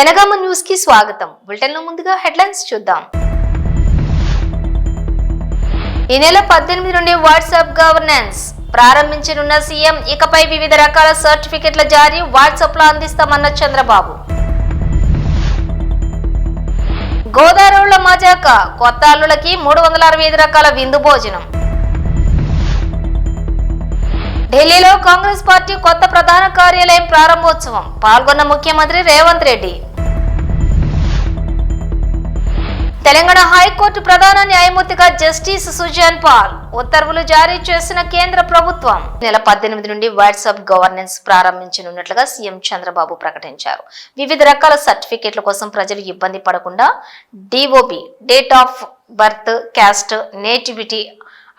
జనగామ న్యూస్కి స్వాగతం. బులెటిన్లో ముందుగా హెడ్లైన్స్ చూద్దాం. ఈ నెల పద్దెనిమిది నుండి వాట్సాప్ గవర్నెన్స్ ప్రారంభించనున్న సీఎం ఇకపై వివిధ రకాల సర్టిఫికెట్ల జారీ వాట్సాప్లో అందిస్తామన్న చంద్రబాబు. గోదావరిలో మజాక కొత్త అల్లులకి మూడు వందల అరవై ఐదు రకాల విందు భోజనం. ఢిల్లీలో కాంగ్రెస్ పార్టీ కొత్త ప్రధాన కార్యాలయం ప్రారంభోత్సవం. పాల్గొన్న ముఖ్యమంత్రి రేవంత్ రెడ్డి. తెలంగాణ హైకోర్టు ప్రధాన న్యాయమూర్తిగా జస్టిస్ సుజాన్ పాల్ ఉత్తర్వులు జారీ చేసిన కేంద్ర ప్రభుత్వం. నెల పద్దెనిమిది నుండి వాట్సాప్ గవర్నెన్స్ ప్రారంభించనున్నట్లుగా సీఎం చంద్రబాబు ప్రకటించారు. వివిధ రకాల సర్టిఫికెట్ల కోసం ప్రజలు ఇబ్బంది పడకుండా DOB date of birth caste nativity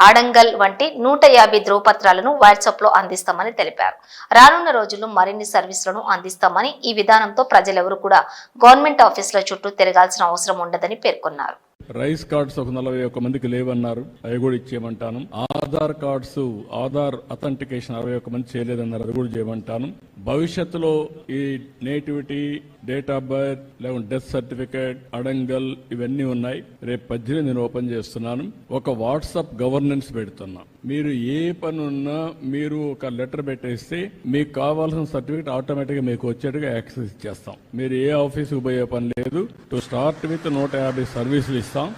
adangal వంటి నూట యాభై ధ్రువపత్రాలను వాట్సాప్లో అందిస్తామని తెలిపారు. రానున్న రోజుల్లో మరిన్ని సర్వీసులను అందిస్తామని ఈ విధానంతో ప్రజలెవరూ కూడా గవర్నమెంట్ ఆఫీసుల చుట్టూ తిరగాల్సిన అవసరం ఉండదని పేర్కొన్నారు. రైస్ కార్డ్స్ ఒక నలభై ఒక్క మందికి లేవన్నారు. అవి కూడా ఇచ్చేయమంటాను. ఆధార్ కార్డ్స్ ఆధార్ అథెంటికేషన్ అరవై ఒక్క మంది చేయలేదన్నారు. అది కూడా చేయమంటాను. భవిష్యత్తులో ఈ నేటివిటీ డేట్ ఆఫ్ బర్త్ లేకుంటే డెత్ సర్టిఫికేట్ అడంగల్ ఇవన్నీ ఉన్నాయి. రేపు పద్దెనిమిది నేను ఓపెన్ చేస్తున్నాను. ఒక వాట్సాప్ గవర్నెన్స్ పెడుతున్నా. మీరు ఏ పని ఉన్నా మీరు ఒక లెటర్ పెట్టేస్తే మీకు కావాల్సిన సర్టిఫికేట్ ఆటోమేటిక్గా మీకు వచ్చేట్టుగా యాక్సెస్ ఇచ్చేస్తాం. మీరు ఏ ఆఫీస్కి పోయే పని లేదు. టు స్టార్ట్ విత్ నూట యాభై సర్వీసులు ఇస్తాం.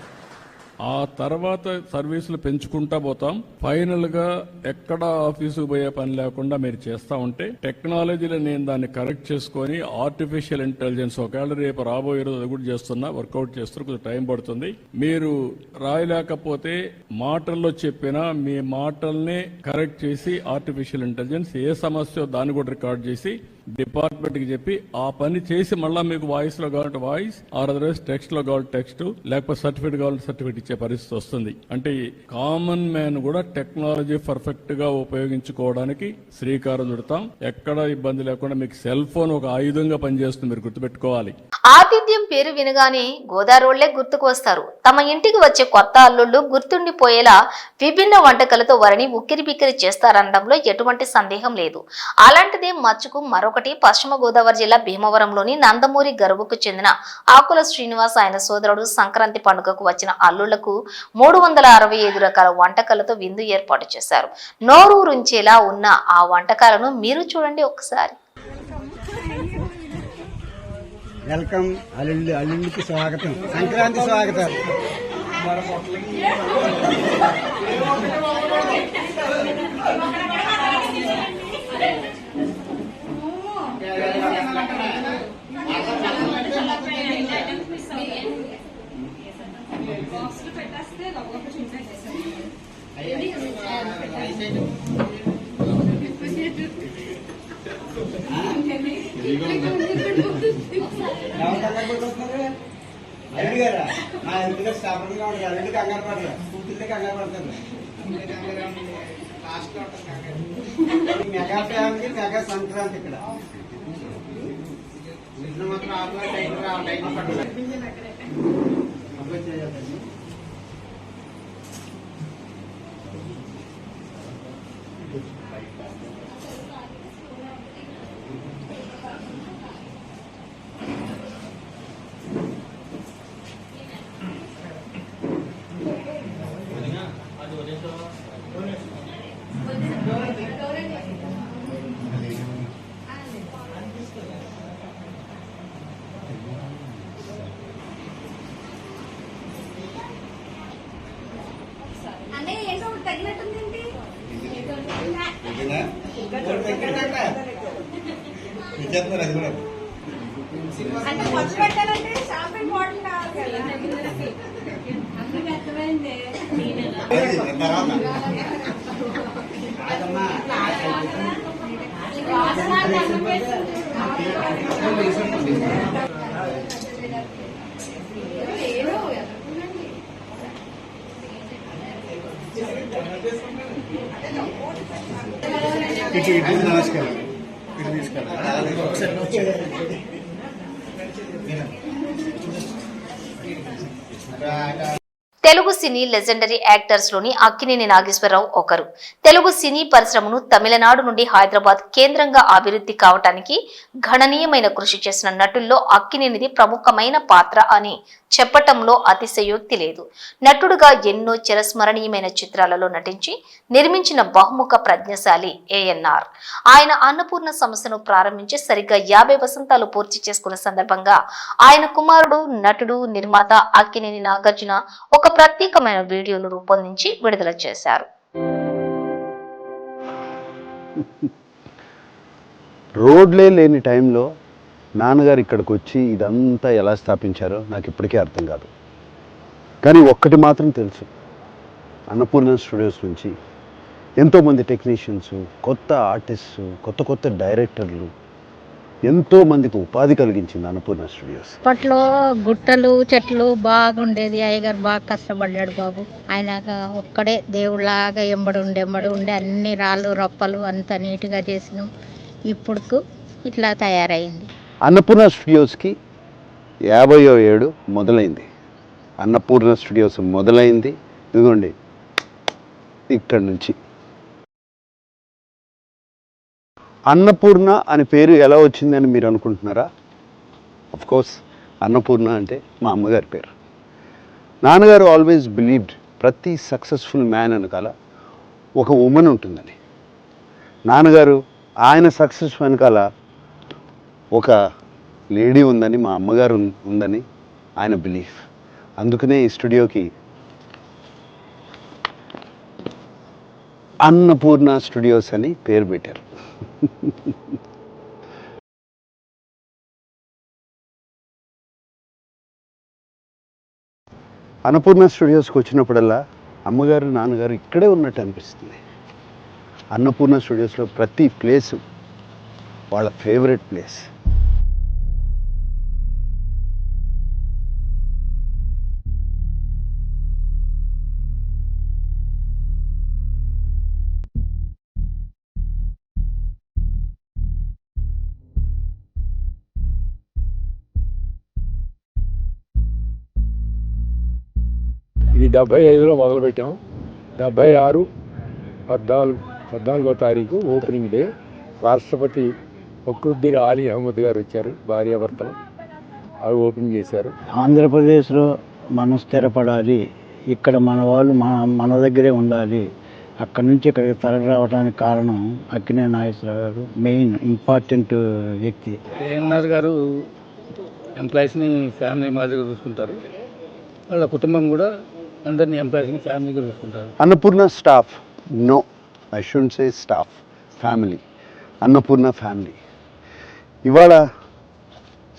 ఆ తర్వాత సర్వీసులు పెంచుకుంటా పోతాం. ఫైనల్గా ఎక్కడ ఆఫీసుకు పోయే పని లేకుండా మీరు చేస్తా ఉంటే టెక్నాలజీలో నేను దాన్ని కరెక్ట్ చేసుకొని ఆర్టిఫిషియల్ ఇంటెలిజెన్స్ ఒకవేళ రేపు రాబోయే రోజు అది కూడా చేస్తున్నా వర్కౌట్ చేస్తున్నా కొంచెం టైం పడుతుంది. మీరు రాయలేకపోతే మాటల్లో చెప్పినా మీ మాటల్ని కరెక్ట్ చేసి ఆర్టిఫిషియల్ ఇంటెలిజెన్స్ ఏ సమస్య దాన్ని కూడా రికార్డ్ చేసి డిపార్ట్మెంట్కి చెప్పి ఆ పని చేసి మళ్ళీ మీకు వాయిస్లో కావాలంటే వాయిస్ ఆర్ అదర్వైజ్ టెక్స్ట్లో కావాలి టెక్స్ట్ లేకపోతే సర్టిఫికేట్ కావాలంటే సర్టిఫికేట్ ఇచ్చే పరిస్థితి వస్తుంది. అంటే కామన్ మ్యాన్ కూడా టెక్నాలజీ పర్ఫెక్ట్గా ఉపయోగించుకోవడానికి శ్రీకారం చుడతాం. ఎక్కడ ఇబ్బంది లేకుండా మీకు సెల్ ఫోన్ ఒక ఆయుధంగా పనిచేస్తుంది మీరు గుర్తుపెట్టుకోవాలి. ఆతిథ్యం పేరు వినగానే గోదావరిళ్ళే గుర్తుకు వస్తారు. తమ ఇంటికి వచ్చే కొత్త అల్లుళ్ళు గుర్తుండిపోయేలా విభిన్న వంటకాలతో వారిని ఉక్కిరి బిక్కిరి చేస్తారనడంలో ఎటువంటి సందేహం లేదు. అలాంటిదే మచ్చుకు మరొకటి పశ్చిమ గోదావరి జిల్లా భీమవరంలోని నందమూరి గరువుకు చెందిన ఆకుల శ్రీనివాస్ ఆయన సోదరుడు సంక్రాంతి పండుగకు వచ్చిన అతిథులకు మూడు వందల అరవై ఐదు రకాల వంటకాలతో విందు ఏర్పాటు చేశారు. నోరూరుంచేలా ఉన్న ఆ వంటకాలను మీరు చూడండి ఒకసారి. వెల్కమ్. అల్లుళ్ళు అల్లుళ్ళకి స్వాగతం. సంక్రాంతి స్వాగతం. Thank you. అల్లుడు గారా మా ఇంటిలో స్థాపనగా ఉంటారు అల్లుడు కంగారు పడలేదు కూతుర్లే కంగారు పడతారు మెగా ఫ్యామిలీ మెగా సంక్రాంతి ఇక్కడ ఇంట్లో మాత్రం ఆత్మ టైం రా టైం పట్టలేదు ఇచ్చేస్తున్నారు అది కూడా. అంటే ఖర్చు పెట్టాలంటే షాంపెన్ బాటిల్ కావాలి కదా. ఇటు ఇటు నమస్కారం. తీసుకెళ్ళాలి తెలుగు సినీ లెజెండరీ యాక్టర్స్లోని అక్కినేని నాగేశ్వరరావు ఒకరు. తెలుగు సినీ పరిశ్రమను తమిళనాడు నుండి హైదరాబాద్ కేంద్రంగా అభివృద్ధి కావటానికి గణనీయమైన కృషి చేసిన నటుల్లో అక్కినేనిది ప్రముఖమైన పాత్ర అని చెప్పటంలో అతిశయోక్తి లేదు. నటుడుగా ఎన్నో చిరస్మరణీయమైన చిత్రాలలో నటించి నిర్మించిన బహుముఖ ప్రజ్ఞశాలి ఏఎన్ఆర్. ఆయన అన్నపూర్ణ సంస్థను ప్రారంభించి సరిగ్గా యాభై వసంతాలు పూర్తి చేసుకున్న సందర్భంగా ఆయన కుమారుడు నటుడు నిర్మాత అక్కినేని నాగార్జున ఒక ప్రత్యేక ప్రత్యేకమైన వీడియోను రూపొందించి విడుదల చేశారు. రోడ్లే లేని టైంలో నాన్నగారు ఇక్కడికి వచ్చి ఇదంతా ఎలా స్థాపించారో నాకు ఇప్పటికీ అర్థం కాదు. కానీ ఒక్కటి మాత్రం తెలుసు. అన్నపూర్ణ స్టూడియోస్ నుంచి ఎంతోమంది టెక్నీషియన్స్ కొత్త ఆర్టిస్ట్స్ కొత్త కొత్త డైరెక్టర్లు ఎంతో మందికి ఉపాధి కలిగించింది అన్నపూర్ణ స్టూడియోస్ అప్పట్లో గుట్టలు చెట్లు బాగుండేది. అయ్యగారు బాగా కష్టపడ్డాడు బాబు. ఆయన ఒక్కడే దేవుళ్ళలాగా ఎంబడి ఉండి ఎంబడి ఉండి అన్ని రాళ్ళు రప్పలు అంత నీట్గా చేసినాం. ఇప్పుడు ఇట్లా తయారైంది. అన్నపూర్ణ స్టూడియోస్కి యాభయో ఏడు మొదలైంది. అన్నపూర్ణ స్టూడియోస్ మొదలైంది. ఇదిగోండి ఇక్కడి నుంచి. అన్నపూర్ణ అనే పేరు ఎలా వచ్చిందని మీరు అనుకుంటున్నారా? అఫ్ కోర్స్ అన్నపూర్ణ అంటే మా అమ్మగారి పేరు. నాన్నగారు ఆల్వేస్ బిలీవ్డ్ ప్రతి సక్సెస్ఫుల్ మ్యాన్ వెనకాల ఒక ఉమెన్ ఉంటుందని. నాన్నగారు ఆయన సక్సెస్ వెనకాల ఒక లేడీ ఉందని మా అమ్మగారు ఉందని ఆయన బిలీఫ్ అందుకనే ఈ స్టూడియోకి అన్నపూర్ణ స్టూడియోస్ అని పేరు పెట్టారు. అన్నపూర్ణ స్టూడియోస్కి వచ్చినప్పుడల్లా అమ్మగారు నాన్నగారు ఇక్కడే ఉన్నట్టు అనిపిస్తుంది. అన్నపూర్ణ స్టూడియోస్లో ప్రతి ప్లేసు వాళ్ళ ఫేవరెట్ ప్లేస్. డెబ్బై ఐదులో మొదలుపెట్టాం. డెబ్బై ఆరు పద్నాలుగు పద్నాలుగో తారీఖు ఓపెనింగ్ డే. రాష్ట్రపతి ఫక్రుద్దీన్ ఆలీ అహ్మద్ గారు వచ్చారు భార్యాభర్తలు. అవి ఓపెన్ చేశారు. ఆంధ్రప్రదేశ్లో మనం స్థిరపడాలి. ఇక్కడ మన వాళ్ళు మన మన దగ్గరే ఉండాలి. అక్కడ నుంచి ఇక్కడికి తరలి రావడానికి కారణం అక్కినే నాగేశ్వరరావు గారు మెయిన్ ఇంపార్టెంట్ వ్యక్తి. ఏఎన్ఆర్ గారు ఎంప్లాయీస్ని ఫ్యామిలీ మాదిరిగా చూసుకుంటారు. వాళ్ళ కుటుంబం కూడా అందరినీ ఎంప్లాయీస్ని Annapurna staff. No I should say staff family. Annapurna family. ఇవాళ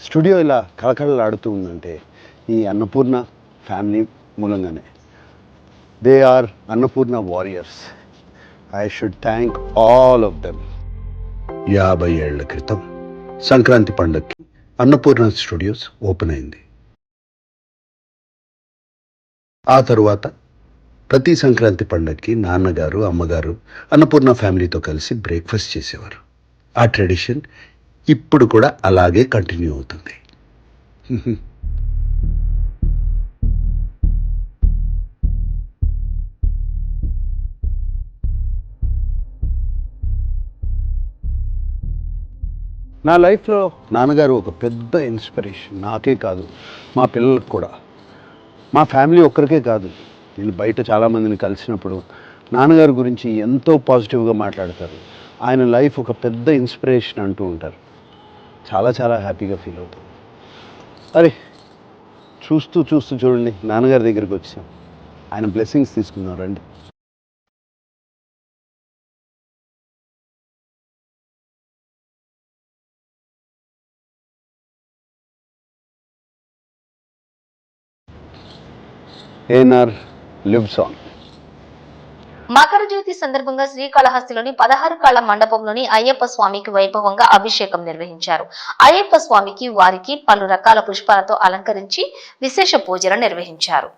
స్టూడియో ఇలా కళకళలాడుతూ ఉందంటే ఈ అన్నపూర్ణ ఫ్యామిలీ మూలంగానే. They are Annapurna warriors I should thank all of them యాభై ఏళ్ళ క్రితం సంక్రాంతి పండగకి అన్నపూర్ణ స్టూడియోస్ ఓపెన్ అయింది. ఆ తరువాత ప్రతి సంక్రాంతి పండగకి నాన్నగారు అమ్మగారు అన్నపూర్ణ ఫ్యామిలీతో కలిసి బ్రేక్ఫాస్ట్ చేసేవారు. ఆ ట్రెడిషన్ ఇప్పుడు కూడా అలాగే కంటిన్యూ అవుతుంది. నా లైఫ్లో నాన్నగారు ఒక పెద్ద ఇన్స్పిరేషన్ నాకే కాదు మా పిల్లలకు కూడా. మా ఫ్యామిలీ ఒక్కరికే కాదు. నేను బయట చాలామందిని కలిసినప్పుడు నాన్నగారి గురించి ఎంతో పాజిటివ్గా మాట్లాడతారు. ఆయన లైఫ్ ఒక పెద్ద ఇన్స్పిరేషన్ అంటూ ఉంటారు. చాలా చాలా హ్యాపీగా ఫీల్ అవుతాం. అరే చూస్తూ చూస్తూ చూడండి నాన్నగారి దగ్గరికి వచ్చాం. ఆయన బ్లెస్సింగ్స్ తీసుకుందాం రండి. ఏఎన్ఆర్ లివ్స్ ఆన్ మకర జ్యోతి సందర్భంగా శ్రీకాళహస్తిలోని పదహారు కాళ్ళ మండపంలోని అయ్యప్ప స్వామికి వైభవంగా అభిషేకం నిర్వహించారు. అయ్యప్ప స్వామికి వారికి పలు రకాల పుష్పాలతో అలంకరించి విశేష పూజలు నిర్వహించారు.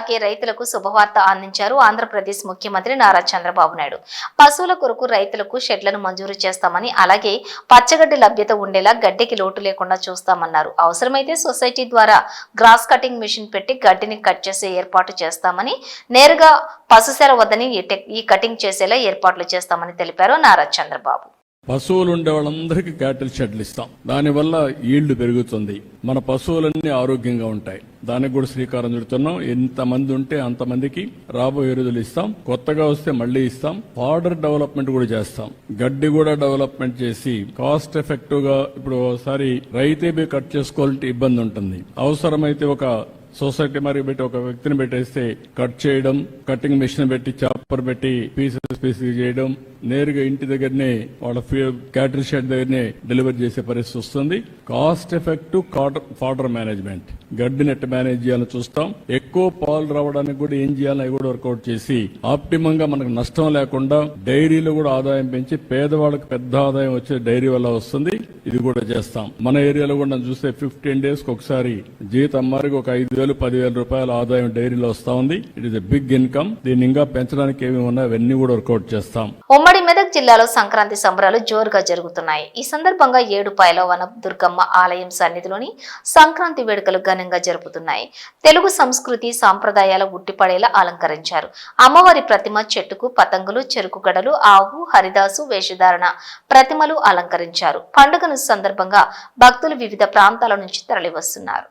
సాకే రైతులకు శుభవార్త అందించారు ఆంధ్రప్రదేశ్ ముఖ్యమంత్రి నారా చంద్రబాబు నాయుడు. పశువుల కొరకు రైతులకు షెడ్లను మంజూరు చేస్తామని అలాగే పచ్చగడ్డి లభ్యత ఉండేలా గడ్డికి లోటు లేకుండా చూస్తామన్నారు. అవసరమైతే సొసైటీ ద్వారా గ్రాస్ కటింగ్ మిషన్ పెట్టి గడ్డిని కట్ చేసే ఏర్పాటు చేస్తామని నేరుగా పశుశాల వద్దని ఈ కటింగ్ చేసేలా ఏర్పాట్లు చేస్తామని తెలిపారు నారా చంద్రబాబు. పశువులు ఉండే వాళ్ళందరికీ క్యాటిల్ షెడ్లు ఇస్తాం. దానివల్ల ఈల్డ్ పెరుగుతుంది. మన పశువులన్నీ ఆరోగ్యంగా ఉంటాయి. దానికి కూడా శ్రీకారం చుడుతున్నాం. ఎంతమంది ఉంటే అంతమందికి రాబోయే రోజులు ఇస్తాం. కొత్తగా వస్తే మళ్ళీ ఇస్తాం. బార్డర్ డెవలప్మెంట్ కూడా చేస్తాం. గడ్డి కూడా డెవలప్మెంట్ చేసి కాస్ట్ ఎఫెక్టివ్గా ఇప్పుడు ఒకసారి రైతే కట్ చేసుకోవాలంటే ఇబ్బంది ఉంటుంది. అవసరమైతే ఒక సొసైటీ మరి పెట్టి ఒక వ్యక్తిని పెట్టేస్తే కట్ చేయడం కటింగ్ మిషన్ పెట్టి చాపర్ పెట్టి పీసెస్ పీసెస్ చేయడం నేరుగా ఇంటి దగ్గరనే వాళ్ళ క్యాటరీ షెడ్ దగ్గరనే డెలివరీ చేసే పరిస్థితి వస్తుంది. Cost effective fodder management. గడ్డి నెట్ మేనేజ్ చేయాలని చూస్తాం. ఎక్కువ పాలు రావడానికి కూడా ఏం చేయాలని అవి కూడా వర్కౌట్ చేసి ఆప్టిమం గా మనకు నష్టం లేకుండా డైరీలో కూడా ఆదాయం పెంచి పేదవాళ్ళకి పెద్ద ఆదాయం వచ్చే డైరీ వల్ల వస్తుంది. ఇది కూడా చేస్తాం. మన ఏరియాలో కూడా చూస్తే ఫిఫ్టీన్ డేస్ ఒకసారి జీతం మారికి ఒక ఐదు వేలు పదివేల రూపాయల ఆదాయం డైరీలో వస్తా ఉంది. It is a big income దీన్ని ఇంకా పెంచడానికి ఏమి ఉన్నా అవన్నీ కూడా వర్కౌట్ చేస్తాం. ఉమ్మడి మెదక్ జిల్లాలో సంక్రాంతి సంబరాలు జోరుగా జరుగుతున్నాయి. ఈ సందర్భంగా ఏడుపాయల వన దుర్గమ్మ ఆలయం సన్నిధిలోని సంక్రాంతి వేడుకలు ఘనంగా జరుపుతున్నాయి. తెలుగు సంస్కృతి సాంప్రదాయాల ఉట్టిపడేలా అలంకరించారు. అమ్మవారి ప్రతిమ చెట్టుకు పతంగులు చెరుకు గడలు ఆవు హరిదాసు వేషధారణ ప్రతిమలు అలంకరించారు. పండుగను సందర్భంగా భక్తులు వివిధ ప్రాంతాల నుంచి తరలివస్తున్నారు.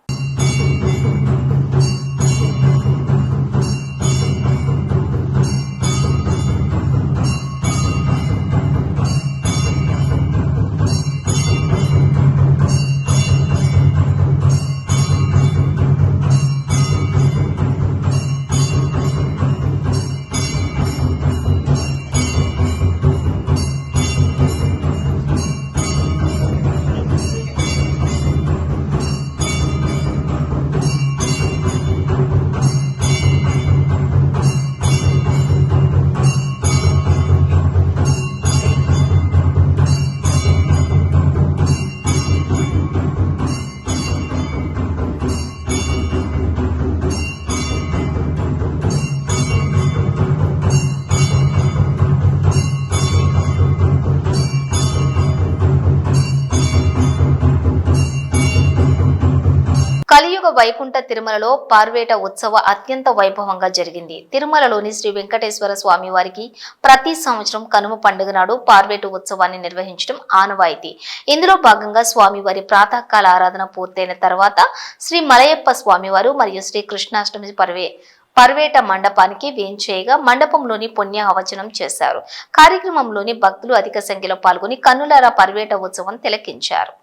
వైకుంఠ తిరుమలలో పార్వేట ఉత్సవ అత్యంత వైభవంగా జరిగింది. తిరుమలలోని శ్రీ వెంకటేశ్వర స్వామి వారికి ప్రతి సంవత్సరం కనుమ పండుగ నాడు పార్వేట ఉత్సవాన్ని నిర్వహించడం ఆనవాయితీ. ఇందులో భాగంగా స్వామివారి ప్రాతకాల ఆరాధన పూర్తయిన తర్వాత శ్రీ మలయప్ప స్వామివారు మరియు శ్రీ కృష్ణాష్టమి పర్వే పర్వేట మండపానికి వేంచేయగా మండపంలోని పుణ్యాహవచనం చేశారు. కార్యక్రమంలోని భక్తులు అధిక సంఖ్యలో పాల్గొని కన్నులారా పర్వేట ఉత్సవం తిలకించారు.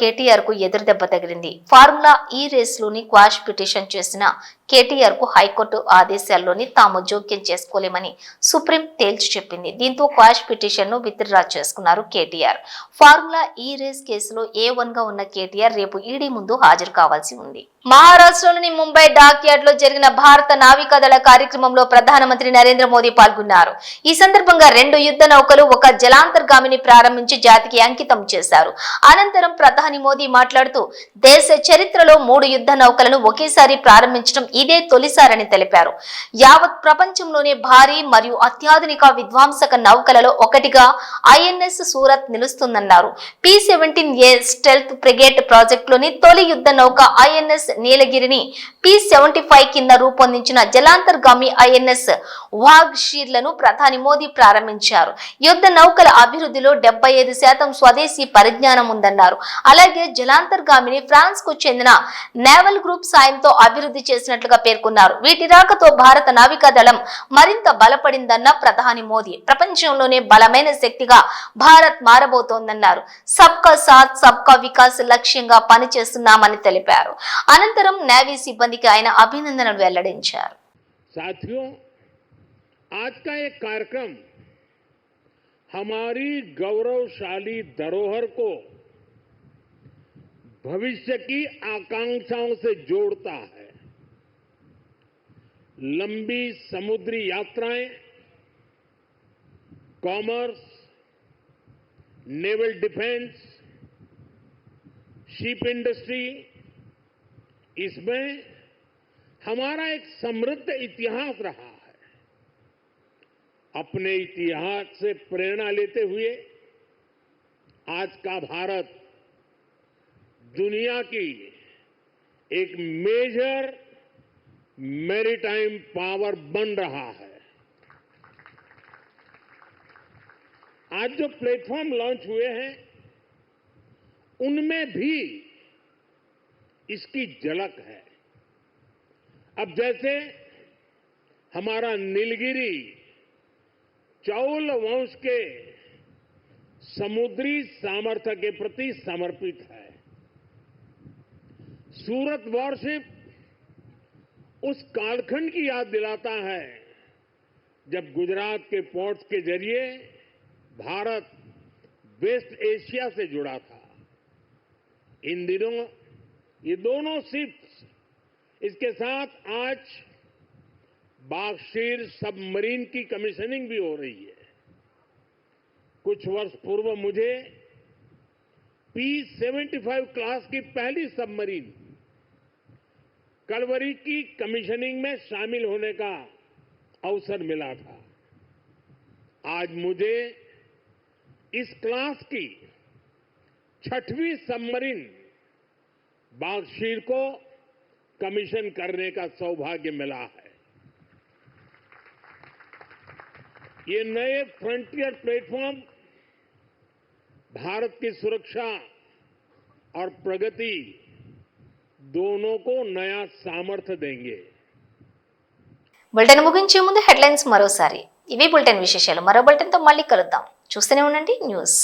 కేటీఆర్కు ఎదురుదెబ్బ తగిలింది. ఫార్ములా ఈ రేస్లోని క్వాష్ పిటిషన్ చేసిన కేటీఆర్కు హైకోర్టు ఆదేశాల్లోని తాము జోక్యం చేసుకోలేమని సుప్రీం తేల్చి చెప్పింది. దీంతో క్వాష్ పిటిషన్ను విత్డ్రా చేసుకున్నారు కేటీఆర్. ఫార్ములా ఈ రేస్ కేసులో ఏ వన్గా ఉన్న కేటీఆర్ రేపు ఈడీ ముందు హాజరు కావాల్సి ఉంది. మహారాష్ట్రలోని ముంబై డాక్ యార్డ్లో జరిగిన భారత నావికాదళ కార్యక్రమంలో ప్రధానమంత్రి నరేంద్ర మోదీ పాల్గొన్నారు. ఈ సందర్భంగా రెండు యుద్ధ నౌకలు ఒక జలాంతర్గామిని ప్రారంభించి జాతికి అంకితం చేశారు. అనంతరం ప్రధాని మోదీ మాట్లాడుతూ దేశ చరిత్రలో మూడు యుద్ధ నౌకలను ఒకేసారి ప్రారంభించడం ఇదే తొలిసారని తెలిపారు. యావత్ ప్రపంచంలోనే భారీ మరియు అత్యాధునిక విధ్వంసక నౌకలలో ఒకటిగా INS Surat నిలుస్తుందన్నారు. P seventeen A stealth frigate ప్రాజెక్టులోని తొలి యుద్ధ నౌక ఐఎన్ఎస్ నీలగిరిని పి సెవెంటీ ఫైవ్ కింద రూపొందించిన జలాంతర్గామి ఐఎన్ఎస్ వాగ్ షీర్లను ప్రధాని మోదీ ప్రారంభించారు. యుద్ధ నౌకల అభివృద్ధిలో డెబ్బై ఐదు శాతం స్వదేశీ పరిజ్ఞానం ఉందన్నారు. అలాగే జలాంతర్గామిని ఫ్రాన్స్కు చెందిన నేవల్ గ్రూప్ సాయంతో అభివృద్ధి చేసినట్లుగా పేర్కొన్నారు వీటి రాకతో భారత నావికాదళం మరింత బలపడిందన్న ప్రధాని మోదీ ప్రపంచంలోనే బలమైన శక్తిగా భారత్ మారబోతోందన్నారు సబ్కా సాత్ సబ్కా వికాస్ లక్ష్యంగా పనిచేస్తున్నామని తెలిపారు అనంతరం నేవీ సిబ్బందికి ఆయన అభినందనలు వెల్లడించారు साथियों आज का ये कार्यक्रम हमारी गौरवशाली धरोहर को भविष्य की आकांक्षाओं से जोड़ता है लंबी समुद्री यात्राएँ commerce naval defence ship industry इसमें हमारा एक समृद्ध इतिहास रहा है। अपने इतिहास से प्रेरणा लेते हुए आज का भारत दुनिया की एक मेजर मैरीटाइम पावर बन रहा है। आज जो प्लेटफॉर्म लॉन्च हुए हैं, उनमें भी इसकी झलक है। अब जैसे हमारा नीलगिरी चौल वंश के समुद्री सामर्थ्य के प्रति समर्पित है। सूरत वॉरशिप उस कालखंड की याद दिलाता है, जब गुजरात के पोर्ट्स के ज़रिए भारत वेस्ट एशिया से जुड़ा था। इन दिनों ये दोनों शिप्स इसके साथ आज बागशीर सबमरीन की कमीशनिंग भी हो रही है। कुछ वर्ष पूर्व मुझे पी सेवेंटी फाइव क्लास की पहली सबमरीन कलवरी की कमीशनिंग में शामिल होने का अवसर मिला था। आज मुझे इस क्लास की छठवीं सबमरीन बागशीर को कमीशन करने का सौभाग्य मिला है। ये नए फ्रंटियर प्लेटफॉर्म भारत की सुरक्षा और प्रगति दोनों को नया सामर्थ्य देंगे బులెటిన్ ముగించే ముందు హెడ్లైన్స్ మరోసారి ఇవి బులెటిన్ విశేషాలు మరో బులెటిన్ తో మళ్ళీ కలుద్దాం చూస్తూనే ఉండండి న్యూస్